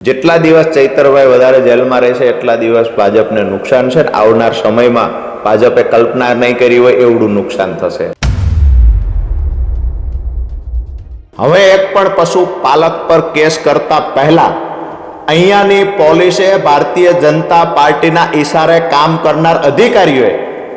જેટલા દિવસ ચૈતરભાઈ વધારે જેલમાં રહેશે, એટલા દિવસ ભાજપને નુકસાન છે આવનાર સમયમાં ભાજપે કલ્પના નહીં કરી હોય એવડું નુકસાન થશે. હવે એક પણ પશુ પાલક પર કેસ કરતા પહેલા અહીંયાની પોલીસે ભારતીય જનતા પાર્ટીના ઈશારે કામ કરનાર અધિકારીઓએ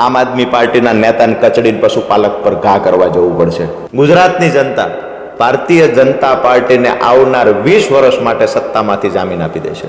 આમ આદમી પાર્ટીના નેતાને કચડીને પશુપાલક પર ઘા કરવા જવું પડશે. ગુજરાતની જનતા ભારતીય જનતા પાર્ટીને આવનાર વીસ વર્ષ માટે સત્તામાંથી જામીન આપી દેશે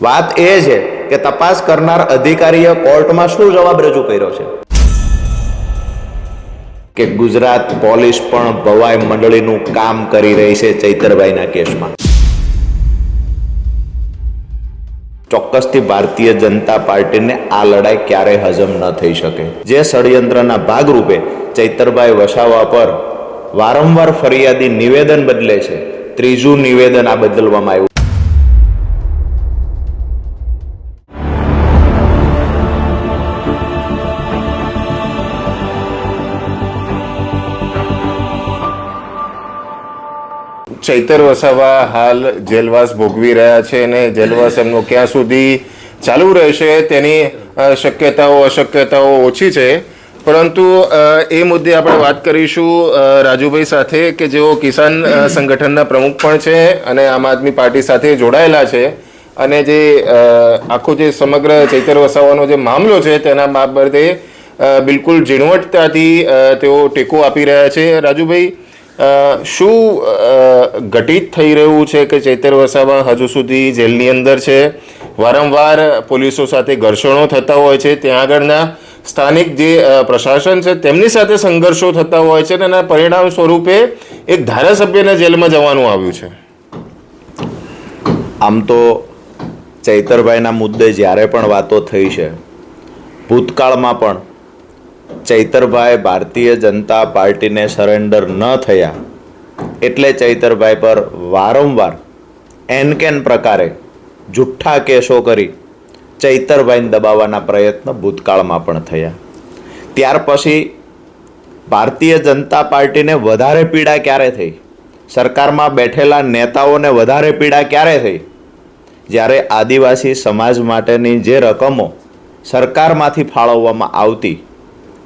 વાત એ છે કે તપાસ કરનાર અધિકારીએ કોર્ટમાં શું જવાબ રજૂ કર્યો છે? કે ગુજરાત પોલીસ પણ ભવાઈ મંડળીનું કામ કરી રહી છે ચૈતરભાઈના કેસમાં. ચોક્કસથી ભારતીય જનતા પાર્ટીને આ લડાઈ ક્યારેય હજમ ન થઈ શકે. જે ષડયંત્રના ભાગરૂપે ચૈતરભાઈ વસાવા પર વારંવાર ફરિયાદી નિવેદન બદલે છે, ત્રીજું નિવેદન આ બદલવામાં આવ્યું ચૈતર વસાવા હાલ જેલવાસ ભોગવી રહ્યા છે અને જેલવાસ એમનો ક્યાં સુધી ચાલુ રહેશે તેની શક્યતાઓ, અશક્યતાઓ ઓછી છે. પરંતુ એ મુદ્દે આપણે વાત કરીશું રાજુભાઈ સાથે કે જેઓ કિસાન સંગઠનના પ્રમુખ પણ છે અને આમ આદમી પાર્ટી સાથે જોડાયેલા છે. અને જે આખો જે સમગ્ર ચૈતર વસાવાનો જે મામલો છે તેના બાબતે બિલકુલ ઝીણવટતાથી તેઓ ટેકો આપી રહ્યા છે. રાજુભાઈ શું ઘટિત થઈ રહ્યું છે કે ચૈતર વસાવા હજુ સુધી જેલની અંદર છે? વારંવાર પોલીસો સાથે ઘર્ષણો થતા હોય છે. ત્યાં આગળના સ્થાનિક જે પ્રશાસન છે, તેમની સાથે સંઘર્ષો થતા હોય છે અને એના પરિણામ સ્વરૂપે એક ધારાસભ્યને જેલમાં જવાનું આવ્યું છે. આમ તો ચૈતરભાઈના મુદ્દે જ્યારે પણ વાતો થઈ છે, ભૂતકાળમાં પણ ચૈતરભાઈ ભારતીય જનતા પાર્ટીને સરેન્ડર ન થયા, એટલે ચૈતરભાઈ પર વારંવાર એન કેન પ્રકારે જુઠ્ઠા કેસો કરી ચૈતરભાઈને દબાવવાના પ્રયત્ન ભૂતકાળમાં પણ થયા. ત્યાર પછી ભારતીય જનતા પાર્ટીને વધારે પીડા ક્યારે થઈ? સરકારમાં બેઠેલા નેતાઓને વધારે પીડા ક્યારે થઈ? જ્યારે આદિવાસી સમાજ માટેની જે રકમો સરકારમાંથી ફાળવવામાં આવતી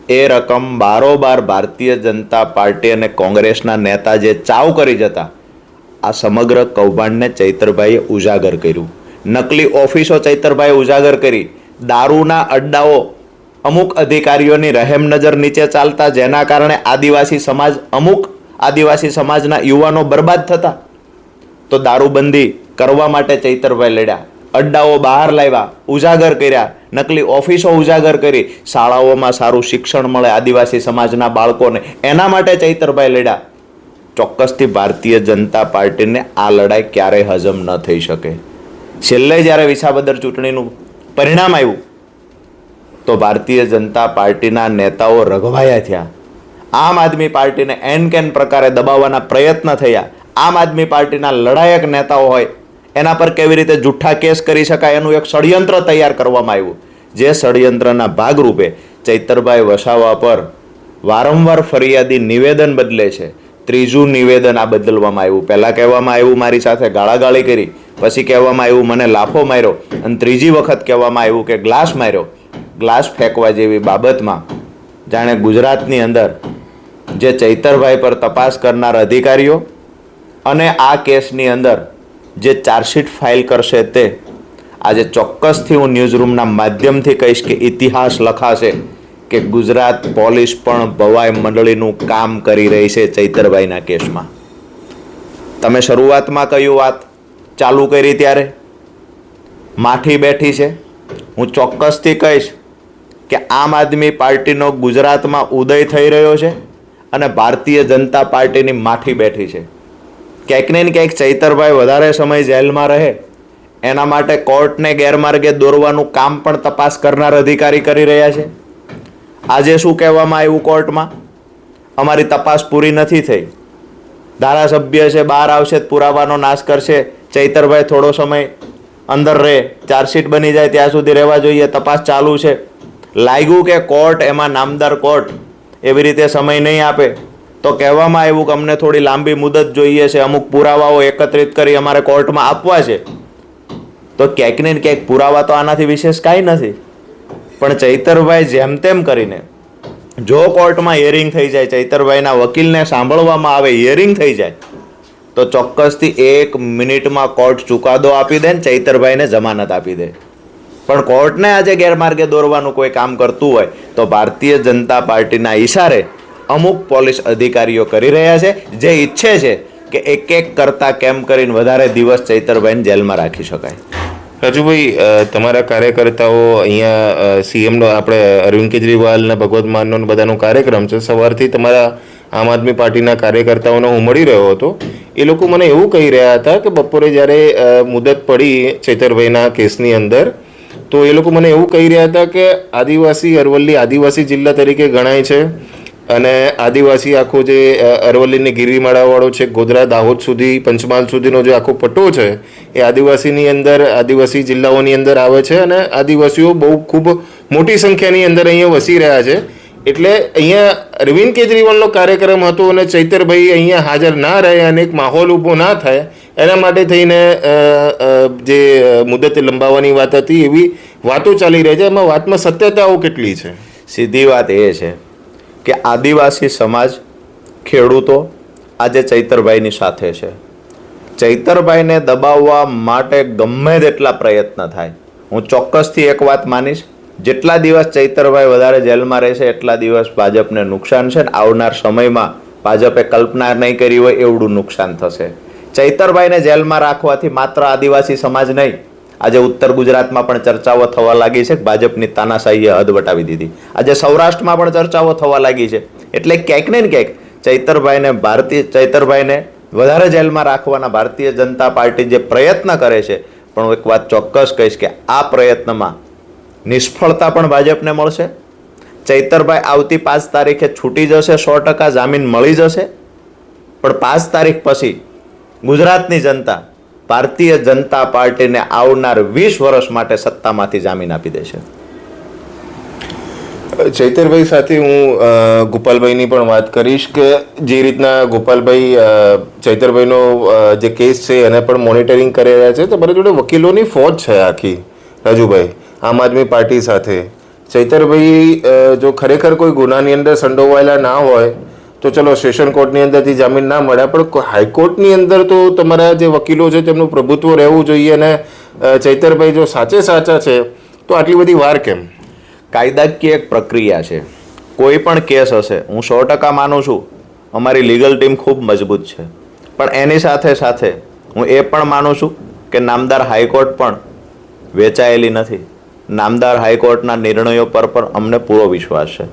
એ રકમ બારોબાર ભારતીય જનતા પાર્ટી અને કોંગ્રેસના નેતા જે ચાવ કરી જતા, આ સમગ્ર કૌભાંડને ચૈતરભાઈએ ઉજાગર કર્યું. નકલી ઓફિસો ચૈતરભાઈએ ઉજાગર કરી. દારૂના અડ્ડાઓ અમુક અધિકારીઓની રહેમ નજર નીચે ચાલતા, જેના કારણે આદિવાસી સમાજ, અમુક આદિવાસી સમાજના યુવાનો બરબાદ થતા. તો દારૂબંધી કરવા માટે ચૈતરભાઈ લડ્યા. અડ્ડાઓ બહાર લાવ્યા, ઉજાગર કર્યા. નકલી ઓફિસો ઉજાગર કરી. શાળાઓમાં સારું શિક્ષણ મળે આદિવાસી સમાજના બાળકોને. એના માટે ચૈતરભાઈ લડ્યા. ચોક્કસથી ભારતીય જનતા પાર્ટીને આ લડાઈ ક્યારેય હજમ ન થઈ શકે. છેલ્લે જ્યારે વિસાબદર ચૂંટણીનું પરિણામ આવ્યું, તો ભારતીય જનતા પાર્ટીના નેતાઓ રઘવાયા થયા. આમ આદમી પાર્ટીને એન કેન પ્રકારે દબાવવાના પ્રયત્ન થયા. આમ આદમી પાર્ટીના લડાયક નેતાઓ હોય એના પર કેવી રીતે જુઠ્ઠા કેસ કરી શકાય એનું એક ષડયંત્ર તૈયાર કરવામાં આવ્યું. જે ષડયંત્રના ભાગરૂપે ચૈતરભાઈ વસાવા પર વારંવાર ફરિયાદી નિવેદન બદલે છે. ત્રીજું નિવેદન આ બદલવામાં આવ્યું. પહેલાં કહેવામાં આવ્યું મારી સાથે ગાળાગાળી કરી, પછી કહેવામાં આવ્યું મને લાફો માર્યો, અને ત્રીજી વખત કહેવામાં આવ્યું કે ગ્લાસ માર્યો. ગ્લાસ ફેંકવા જેવી બાબતમાં જાણે ગુજરાતની અંદર જે ચૈતરભાઈ પર તપાસ કરનાર અધિકારીઓ અને આ કેસની અંદર જે ચાર્જશીટ ફાઇલ કરશે તે આજે ચોક્કસથી હું ન્યૂઝરૂમના માધ્યમથી કહીશ કે ઇતિહાસ લખાશે કે ગુજરાત પોલીસ પણ ભવાઈ મંડળીનું કામ કરી રહી છે ચૈતરભાઈના કેસમાં. તમે શરૂઆતમાં કહ્યું વાત ચાલુ કરી ત્યારે? માઠી બેઠી છે. હું ચોક્કસથી કહીશ કે આમ આદમી પાર્ટીનો ગુજરાતમાં ઉદય થઈ રહ્યો છે અને ભારતીય જનતા પાર્ટીની માઠી બેઠી છે. ક્યાંક ને ક્યાંક ચૈતરભાઈ વધારે સમય જેલમાં રહે, એના માટે કોર્ટને ગેરમાર્ગે દોરવાનું કામ પણ તપાસ કરનાર અધિકારી કરી રહ્યા છે. આજે શું કહેવામાં આવ્યું કોર્ટમાં? અમારી તપાસ પૂરી નથી થઈ. ધારાસભ્ય છે, બહાર આવશે પુરાવાનો નાશ કરશે. ચૈતરભાઈ થોડો સમય અંદર રહે, ચાર્જશીટ બની જાય ત્યાં સુધી રહેવા જોઈએ, તપાસ ચાલુ છે. લાગ્યું કે કોર્ટ એમાં નામદાર કોર્ટ એવી રીતે સમય નહીં આપે. તો કહેવામાં આવ્યું કે અમને થોડી લાંબી મુદત જોઈએ છે, અમુક પુરાવાઓ એકત્રિત કરી અમારે કોર્ટમાં આપવા છે. તો ક્યાંક ને ક્યાંક પુરાવા તો આનાથી વિશેષ કાંઈ નથી. પણ ચૈતરભાઈ જેમ તેમ કરીને જો કોર્ટમાં હિયરિંગ થઈ જાય, ચૈતરભાઈના વકીલને સાંભળવામાં આવે હિયરિંગ થઈ જાય, તો ચોક્કસથી એક મિનિટમાં કોર્ટ ચુકાદો આપી દે ને ચૈતરભાઈને જમાનત આપી દે. પણ કોર્ટને આજે ગેરમાર્ગે દોરવાનું કોઈ કામ કરતું હોય, તો ભારતીય જનતા પાર્ટીના ઈશારે અમુક પોલીસ અધિકારીઓ કરી રહ્યા છે, જે ઈચ્છે છે કે એક એક કરતા કેમ કરીને વધારે દિવસ ચૈતરભાઈને જેલમાં રાખી શકાય. રાજુભાઈ તમારા કાર્યકર્તાઓ અહીંયા સીએમનો આપણે અરવિંદ કેજરીવાલના, ભગવત માનનો બધાનો કાર્યક્રમ છે. સવારથી તમારા આમ આદમી પાર્ટીના કાર્યકર્તાઓને હું મળી રહ્યો હતો. એ લોકો મને એવું કહી રહ્યા હતા કે બપોરે જ્યારે મુદત પડી ચેતરભાઈના કેસની અંદર, તો એ લોકો મને એવું કહી રહ્યા હતા કે આદિવાસી અરવલ્લી આદિવાસી જિલ્લા તરીકે ગણાય છે. અને આદિવાસી આખો જે અરવલ્લીની ગિરિમાળાવાળો છે, ગોધરા, દાહોદ સુધી, પંચમહાલ સુધીનો જે આખો પટ્ટો છે, એ આદિવાસીની અંદર, આદિવાસી જિલ્લાઓની અંદર આવે છે અને આદિવાસીઓ બહુ ખૂબ મોટી સંખ્યાની અંદર અહીંયા વસી રહ્યા છે. એટલે અહીંયા અરવિંદ કેજરીવાલનો કાર્યક્રમ હતો અને ચૈતરભાઈ અહીંયા હાજર ના રહે અને એક માહોલ ઊભો ના થાય, એના માટે થઈને જે મુદત લંબાવવાની વાત હતી એવી વાતો ચાલી રહી છે. એમાં વાતમાં સત્યતાઓ કેટલી છે? સીધી વાત એ છે કે આદિવાસી સમાજ ખેડૂતો આજે ચૈતરભાઈની સાથે છે. ચૈતરભાઈને દબાવવા માટે ગમે તેટલા પ્રયત્ન થાય. હું ચોક્કસથી એક વાત માનીશ, જેટલા દિવસ ચૈતરભાઈ વધારે જેલમાં રહેશે, એટલા દિવસ ભાજપને નુકસાન છે ને આવનાર સમયમાં ભાજપે કલ્પના નહીં કરી હોય એવડું નુકસાન થશે. ચૈતરભાઈને જેલમાં રાખવાથી માત્ર આદિવાસી સમાજ નહીં આજે ઉત્તર ગુજરાતમાં પણ ચર્ચાઓ થવા લાગી છે. ભાજપની તાનાશાહીએ હદ વટાવી દીધી. આજે સૌરાષ્ટ્રમાં પણ ચર્ચાઓ થવા લાગી છે. એટલે ક્યાંક ને ક્યાંક ચૈતરભાઈને ભારતીય ચૈતરભાઈને વધારે જેલમાં રાખવાના ભારતીય જનતા પાર્ટી જે પ્રયત્ન કરે છે, પણ હું એક વાત ચોક્કસ કહીશ કે આ પ્રયત્નમાં નિષ્ફળતા પણ ભાજપને મળશે. ચૈતરભાઈ આવતી પાંચ તારીખે છૂટી જશે, સો ટકા જામીન મળી જશે. પણ પાંચ તારીખ પછી ગુજરાતની જનતા ભારતીય જનતા પાર્ટીને આવનાર વીસ વર્ષ માટે સત્તામાંથી જામીન આપી દેશે ચૈતરભાઈ સાથે હું ગોપાલભાઈની પણ વાત કરીશ કે જે રીતના ગોપાલભાઈ ચૈતરભાઈનો જે કેસ છે એને પણ મોનિટરિંગ કરી રહ્યા છે તમારી જોડે વકીલોની ફોજ છે આખી, રાજુભાઈ, આમ આદમી પાર્ટી સાથે. ચૈતરભાઈ જો ખરેખર કોઈ ગુનાની અંદર સંડોવાયેલા ના હોય તો ચલો, સેશન કોર્ટની અંદરથી જામીન ના મળે. પણ હાઈકોર્ટની અંદર તો તમારા જે વકીલો છે, તેમનું પ્રભુત્વ રહેવું જોઈએ અને ચૈતરભાઈ જો સાચે સાચા છે, તો આટલી બધી વાર કેમ? કાયદાકીય એક પ્રક્રિયા છે. કોઈ પણ કેસ હશે, હું સો ટકા માનું છું, અમારી લીગલ ટીમ ખૂબ મજબૂત છે. પણ એની સાથે સાથે હું એ પણ માનું છું કે નામદાર હાઈકોર્ટ પણ વેચાયેલી નથી. નામદાર હાઈકોર્ટના નિર્ણયો પર પણ અમને પૂરો વિશ્વાસ છે.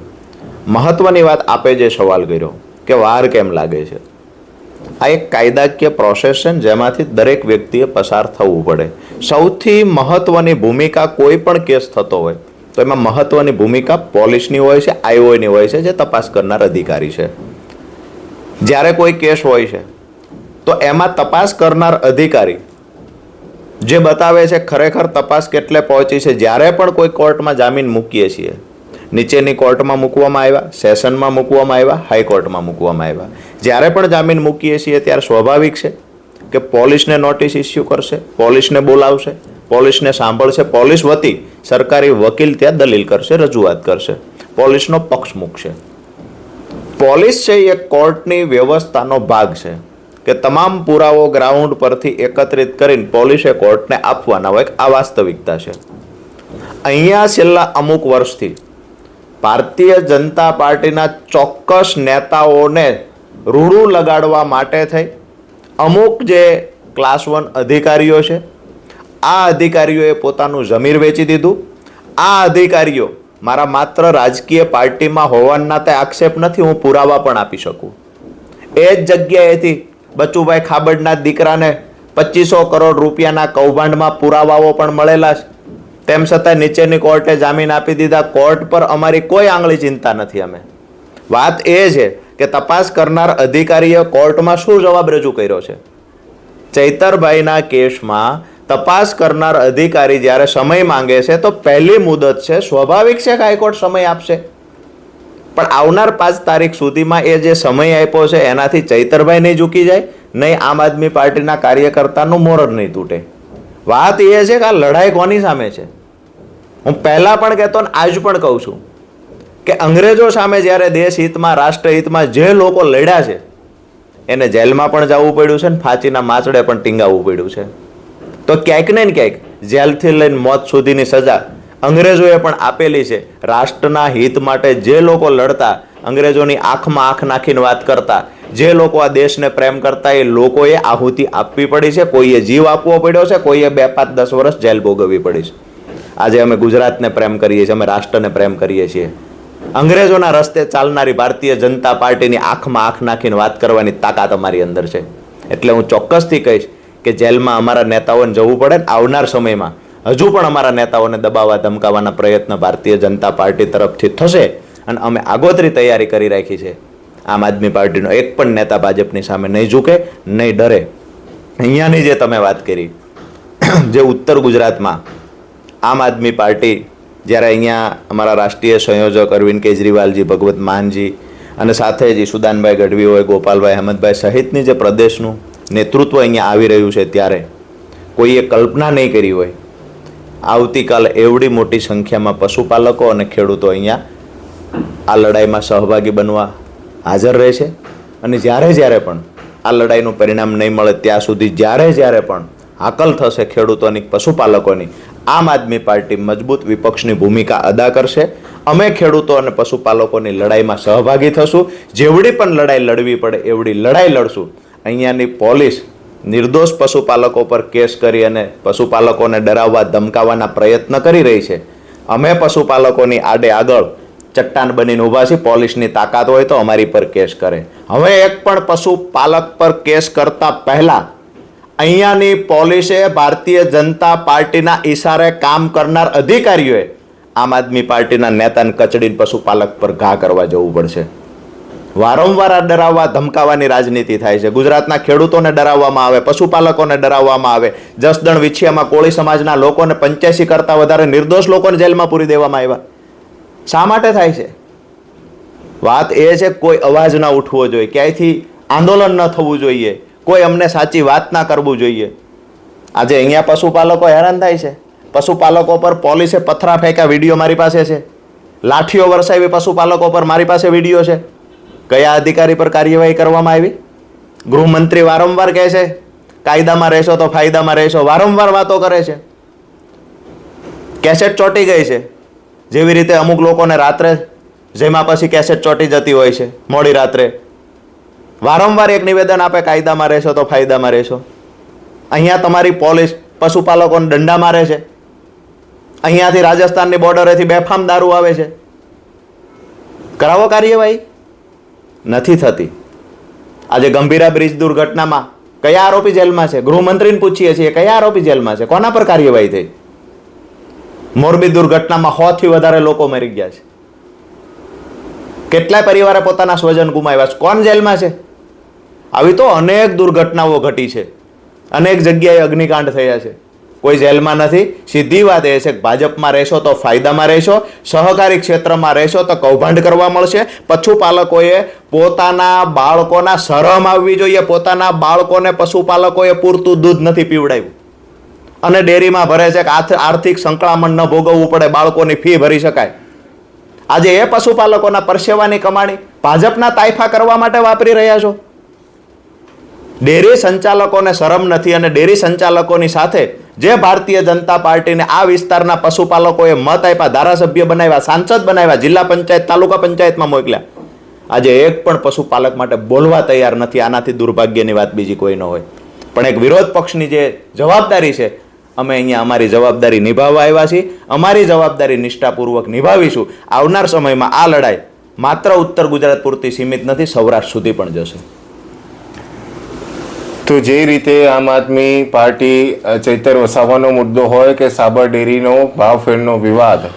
મહત્વની વાત આપે જે સવાલ કર્યો, કે વાર કેમ લાગે છે? આ એક કાયદાકીય પ્રોસેસ છે જેમાંથી દરેક વ્યક્તિએ પસાર થવું પડે. સૌથી મહત્વની ભૂમિકા કોઈ પણ કેસ થતો હોય, તો એમાં મહત્વની ભૂમિકા પોલીસની હોય છે, આઈઓની હોય છે, જે તપાસ કરનાર અધિકારી છે. જ્યારે કોઈ કેસ હોય છે, તો એમાં તપાસ કરનાર અધિકારી જે બતાવે છે, ખરેખર તપાસ કેટલે પહોંચી છે, જ્યારે પણ કોઈ કોર્ટમાં જામીન મૂકીએ છીએ નીચેની કોર્ટમાં મૂકવામાં આવ્યા, સેશનમાં મૂકવામાં આવ્યા, હાઈકોર્ટમાં મૂકવામાં આવ્યા. જ્યારે પણ જામીન મૂકીએ છીએ ત્યારે સ્વાભાવિક છે કે પોલીસને નોટિસ ઇસ્યુ કરશે, પોલીસને બોલાવશે, પોલીસને સાંભળશે, પોલીસ વતી સરકારી વકીલ ત્યાં દલીલ કરશે, રજૂઆત કરશે. પોલીસનો પક્ષ મૂકશે. પોલીસ છે એ કોર્ટની વ્યવસ્થાનો ભાગ છે કે તમામ પુરાવો ગ્રાઉન્ડ પરથી એકત્રિત કરીને પોલીસે કોર્ટને આપવાના હોય આ વાસ્તવિકતા છે. અહીંયા છેલ્લા અમુક વર્ષથી ભારતીય જનતા પાર્ટીના ચોક્કસ નેતાઓને રૂડું લગાડવા માટે થઈ. અમુક જે ક્લાસ વન અધિકારીઓ છે, આ અધિકારીઓએ પોતાનું જમીર વેચી દીધું. આ અધિકારીઓ મારા માત્ર રાજકીય પાર્ટીમાં હોવાના તે આક્ષેપ નથી, હું પુરાવા પણ આપી શકું. એ જ જગ્યાએથી બચુભાઈ ખાબડના દીકરાને પચીસો કરોડ રૂપિયાના કૌભાંડમાં પુરાવાઓ પણ મળેલા છે. તેમ છતાં નીચેની કોર્ટે જામીન આપી દીધા. કોર્ટ પર અમારી કોઈ આંગળી ચિંતા નથી અમે. વાત એ છે કે તપાસ કરનાર અધિકારીએ કોર્ટમાં શું જવાબ રજૂ કર્યો છે? ચૈતરભાઈના કેસમાં તપાસ કરનાર અધિકારી જ્યારે સમય માંગે છે તો પહેલી મુદત છે, સ્વાભાવિક છે કે હાઈકોર્ટ સમય આપશે? પણ આવનાર પાંચ તારીખ સુધીમાં એ જે સમય આપ્યો છે એનાથી ચૈતરભાઈ નહીં ઝૂકી જાય, નહીં આમ આદમી પાર્ટીના કાર્યકર્તાનું મોરડ નહીં તૂટે. વાત એ છે કે આ લડાઈ કોની સામે છે? હું પહેલાં પણ કહેતો ને આજ પણ કહું છું કે અંગ્રેજો સામે જ્યારે દેશ હિતમાં, રાષ્ટ્ર જે લોકો લડ્યા છે, એને જેલમાં પણ જવું પડ્યું છે ને ફાંચીના માચડે પણ ટીંગાવવું પડ્યું છે. તો ક્યાંક ને ક્યાંક જેલથી લઈને મોત સુધીની સજા અંગ્રેજોએ પણ આપેલી છે. રાષ્ટ્રના હિત માટે જે લોકો લડતા, અંગ્રેજોની આંખમાં આંખ નાખીને વાત કરતા, જે લોકો આ દેશને પ્રેમ કરતા, એ લોકોએ આહુતિ આપવી પડી છે. કોઈએ જીવ આપવો પડ્યો છે, કોઈએ બે, પાંચ, દસ વર્ષ જેલ ભોગવવી પડી છે. આજે અમે ગુજરાતને પ્રેમ કરીએ છીએ, અમે રાષ્ટ્રને પ્રેમ કરીએ છીએ. અંગ્રેજોના રસ્તે ચાલનારી ભારતીય જનતા પાર્ટીની આંખમાં આંખ નાખીને વાત કરવાની તાકાત અમારી અંદર છે. એટલે હું ચોક્કસથી કહીશ કે જેલમાં અમારા નેતાઓને જવું પડે ને આવનાર સમયમાં હજુ પણ અમારા નેતાઓને દબાવવા, ધમકાવવાના પ્રયત્ન ભારતીય જનતા પાર્ટી તરફથી થશે અને અમે આગોતરી તૈયારી કરી રાખી છે. આમ આદમી પાર્ટીનો એક પણ નેતા ભાજપની સામે નહીં ઝૂકે, નહીં ડરે. અહીંયાની જે તમે વાત કરી, જે ઉત્તર ગુજરાતમાં આમ આદમી પાર્ટી જ્યારે અહીંયા અમારા રાષ્ટ્રીય સંયોજક અરવિંદ કેજરીવાલજી, ભગવત માનજી અને સાથે જ ઈસુદાનભાઈ ગઢવી હોય ગોપાલભાઈ અહેમદભાઈ સહિતની જે પ્રદેશનું નેતૃત્વ અહીંયા આવી રહ્યું છે ત્યારે કોઈએ કલ્પના નહીં કરી હોય. આવતીકાલે એવડી મોટી સંખ્યામાં પશુપાલકો અને ખેડૂતો અહીંયા આ લડાઈમાં સહભાગી બનવા હાજર રહેશે અને જ્યારે જ્યારે પણ આ લડાઈનું પરિણામ નહીં મળે, ત્યાં સુધી જ્યારે જ્યારે પણ હાકલ થશે ખેડૂતોની, પશુપાલકોની આમ આદમી પાર્ટી મજબૂત વિપક્ષની ભૂમિકા અદા કરશે. અમે ખેડૂતો અને પશુપાલકોની લડાઈમાં સહભાગી થશું. જેવડી પણ લડાઈ લડવી પડે, એવડી લડાઈ લડશું. અહીંયાની પોલીસ નિર્દોષ પશુપાલકો પર કેસ કરી અને પશુપાલકોને ડરાવવા, ધમકાવવાના પ્રયત્ન કરી રહી છે. અમે પશુપાલકોની આડે આગળ ચટ્ટાન બનીને ઊભા છીએ. પોલીસની તાકાત હોય તો અમારી પર કેસ કરે. હવે એક પણ પશુપાલક પર કેસ કરતા પહેલા અહીંયાની પોલીસે ભારતીય જનતા પાર્ટીના ઈશારે કામ કરનાર અધિકારીઓએ આમ આદમી પાર્ટીના નેતાને કચડીને પશુપાલક પર ઘા કરવા જવું પડશે. વારંવાર આ ડરાવવા ધમકાવવાની રાજનીતિ થાય છે. ગુજરાતના ખેડૂતોને ડરાવવામાં આવે, પશુપાલકોને ડરાવવામાં આવે. જસદણ વિછિયામાં કોળી સમાજના લોકોને પંચ્યાસી કરતાં વધારે નિર્દોષ લોકોને જેલમાં પૂરી દેવામાં આવ્યા. શા માટે થાય છે? વાત એ છે કોઈ અવાજ ના ઉઠવો જોઈએ. ક્યાંયથી આંદોલન ન થવું જોઈએ. કોઈ અમને સાચી વાત ના કરવું જોઈએ. આજે અહીંયા પશુપાલકો હેરાન થાય છે. પશુપાલકો પર પોલીસે પથરા ફેંક્યા વીડિયો મારી પાસે છે. લાઠીઓ વરસાવી પશુપાલકો પર મારી પાસે વીડિયો છે. કયા અધિકારી પર કાર્યવાહી કરવામાં આવી? ગૃહમંત્રી વારંવાર કહે છે, કાયદામાં રહેશો તો ફાયદામાં રહેશો. વારંવાર વાતો કરે છે. કેસેટ ચોંટી ગઈ છે. જેવી રીતે અમુક લોકોને રાત્રે, જેમાં પછી કેસેટ ચોંટી જતી હોય છે, મોડી રાત્રે. વારંવાર એક નિવેદન આપે, કાયદામાં રહેશો તો ફાયદામાં રહેશો. અહીંયા તમારી પોલીસ પશુપાલકોને દંડા મારે છે. અહીંયાથી રાજસ્થાનની બોર્ડરેથી બેફામ દારૂ આવે છે. કરાવો કાર્યવાહી? નથી થતી. આજે ગંભીરા બ્રિજ દુર્ઘટનામાં કયા આરોપી જેલમાં છે? ગૃહમંત્રીને પૂછીએ છીએ, કયા આરોપી જેલમાં છે? કોના પર કાર્યવાહી થઈ? મોરબી દુર્ઘટનામાં સો થી વધારે લોકો મરી ગયા છે. કેટલાય પરિવારે પોતાના સ્વજન ગુમાવ્યા છે. કોણ જેલમાં છે? આવી તો અનેક દુર્ઘટનાઓ ઘટી છે. અનેક જગ્યાએ અગ્નિકાંડ થયા છે. કોઈ જેલમાં નથી. સીધી વાત એ છે કે ભાજપમાં રહેશો તો ફાયદામાં રહેશો. સહકારી ક્ષેત્રમાં રહેશો તો કૌભાંડ કરવા મળશે. પશુપાલકોએ પોતાના બાળકોના શરમ આવવી જોઈએ. પોતાના બાળકોને પશુપાલકોએ પૂરતું દૂધ નથી પીવડાવ્યું. અને ડેરીમાં ભરે છે કે આર્થ- આર્થિક સંકળામણ ન ભોગવવું પડે, બાળકોની ફી ભરી શકાય. આજે એ પશુપાલકોના પરસેવાની કમાણી ભાજપના તાઇફા કરવા માટે વાપરી રહ્યા છો. ડેરી સંચાલકોને શરમ નથી અને ડેરી સંચાલકોની સાથે જે ભારતીય જનતા પાર્ટીને આ વિસ્તારના પશુપાલકોએ મત આપ્યા, ધારાસભ્ય બનાવ્યા, સાંસદ બનાવ્યા, જિલ્લા પંચાયત, તાલુકા પંચાયતમાં મોકલ્યા. આજે એક પણ પશુપાલક માટે બોલવા તૈયાર નથી, આનાથી દુર્ભાગ્યની વાત બીજી કોઈ ન હોય. પણ એક વિરોધ પક્ષની જે જવાબદારી છે, અમે અહીંયા અમારી જવાબદારી નિભાવવા આવ્યા છીએ, અમારી જવાબદારી નિષ્ઠાપૂર્વક નિભાવીશું. આવનાર સમયમાં આ લડાઈ માત્ર ઉત્તર ગુજરાત પૂરતી સીમિત નથી, સૌરાષ્ટ્ર સુધી પણ જશે. તો જે રીતે આમ આદમી પાર્ટી ચૈતર વસાવાનો મુદ્દો હોય કે સાબર ડેરીનો ભાવફેરનો વિવાદ,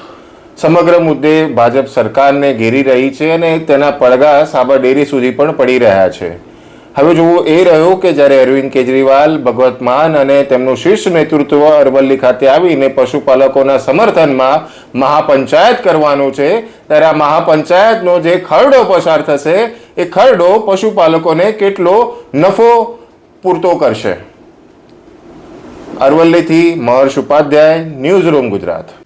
સમગ્ર મુદ્દે ભાજપ સરકારને ઘેરી રહી છે અને તેના પડઘા સાબર ડેરી સુધી પણ પડી રહ્યા છે. હવે જોવું એ રહ્યું કે જ્યારે અરવિંદ કેજરીવાલ, ભગવત માન અને તેમનું શીર્ષ નેતૃત્વ અરવલ્લી ખાતે આવીને પશુપાલકોના સમર્થનમાં મહાપંચાયત કરવાનું છે, ત્યારે આ મહાપંચાયતનો જે ખરડો પસાર થશે, એ ખરડો પશુપાલકોને કેટલો નફો પૂરતો કરશે. અરવલ્લીથી મહર્ષ ઉપાધ્યાય ન્યૂઝ રૂમ ગુજરાત.